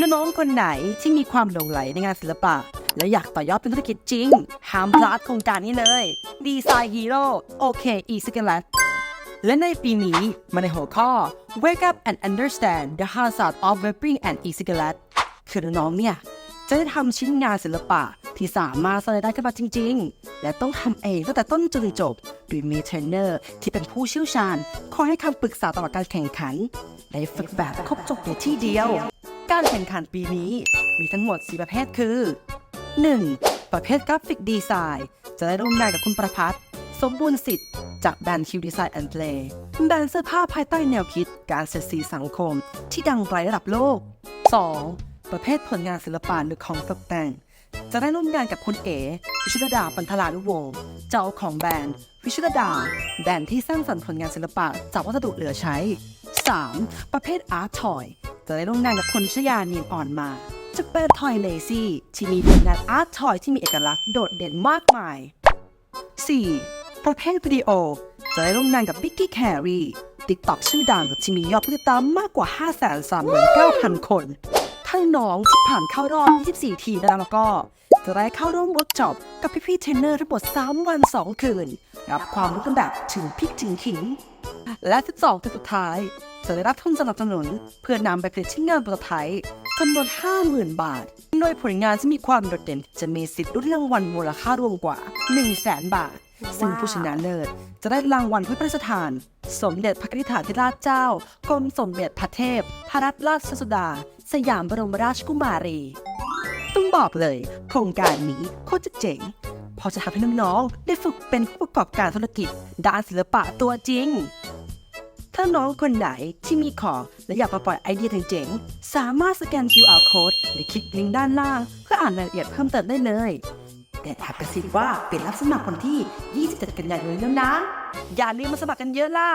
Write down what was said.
น้องๆคนไหนที่มีความหลงไหลในงานศิลปะ และอยากต่อยอดเป็นธุรกิจจริง ห้ามพลาดโครงการนี้เลย ดีไซน์ฮีโร่โอเคอีสเกลและในปีนี้มาในหัวข้อ Wake up and understand the hazard of webbing and e-cigarette คือน้องๆเนี่ย จะได้ทำชิ้นงานศิลปะที่สามารถสร้างรายได้ขึ้นมาจริง ๆ และต้องทำเองตั้งแต่ต้นจนจบ โดยมีเทรนเนอร์ที่เป็นผู้เชี่ยวชาญคอยให้คำปรึกษาตลอดการแข่งขัน ได้ฝึกแบบครบจบในที่เดียว การแข่งขันปีนี้มีทั้งหมด 4 ประเภทคือ 1. ประเภทกราฟิกดีไซน์ จะได้ร่วมงานกับคุณประพัฒน์สมบูรณ์สิทธิ์จากแบรนด์คิวดีไซน์แอนด์เพลย์แบรนด์เสื้อผ้าภายใต้แนวคิดการเสียดสีสังคม ที่ดังไกลระดับโลก 2. ประเภทผลงานศิลปะหรือของตกแต่ง จะได้ร่วมงานกับคุณเอ๋วิชุดดาปันธลานุวงศ์เจ้าของแบรนด์วิชุดดา แบรนด์ที่สร้างสรรค์ผลงานศิลปะจากวัสดุเหลือใช้ 3. ประเภทอาร์ตทอย จะได้ร่วมงานกับคุณชยาเนียนอ่อนมาจากแบรนด์ทอยเลซี่ที่มีผลงานอาร์ตทอยที่มีเอกลักษณ์โดดเด่นมากมาย 4. ประเภทวิดีโอจะได้ร่วมงานกับบิ๊กกี้แครีติ๊กต็อกชื่อดังที่มียอดผู้ติดตามมากกว่า 539,000 คนถ้าน้องที่ผ่านเข้ารอบ 24 ทีมแล้วก็ จะได้เข้าร่วมเวิร์กช็อปกับพี่ๆเทรนเนอร์ทั้งหมด3วัน 2 คืน รับความรู้กันแบบถึงพริกถึงขิง และ12ตัวสุดท้าย จะได้รับทุนสนับสนุน เพื่อนำไปผลิตชิ้นงานปรโตไทป์จำนวน 50,000 บาท โดยผลงานที่มีความโดดเด่นจะมีสิทธิ์รุ่นรางวัลมูลค่ารวมกว่า 100,000บาท ซึ่งผู้ชนะเลิศจะได้รางวัลถ้พระราชทาน สมเด็จพระนิธิถาธิราชเจ้า กรมสมเด็จพระเทพ พระรัตนราชสุดา สยามบรมราชกุมารี บอกเลย โครงการนี้โคตรจะเจ๋งพอจะทำให้น้องๆ ได้ฝึกเป็นผู้ประกอบการธุรกิจ ด้านศิลปะตัวจริง ถ้าน้องคนไหนที่มีของและอยากมาปล่อยไอเดียเจ๋งๆ สามารถสแกน QR code หรือคลิกลิงก์ด้านล่าง เพื่ออ่านรายละเอียดเพิ่มเติมได้เลย แต่แอบกระซิบว่าเป็นรับสมัครวันที่ 27 กันยายนนี้แล้วนะ อย่าลืมมาสมัครกันเยอะล่ะ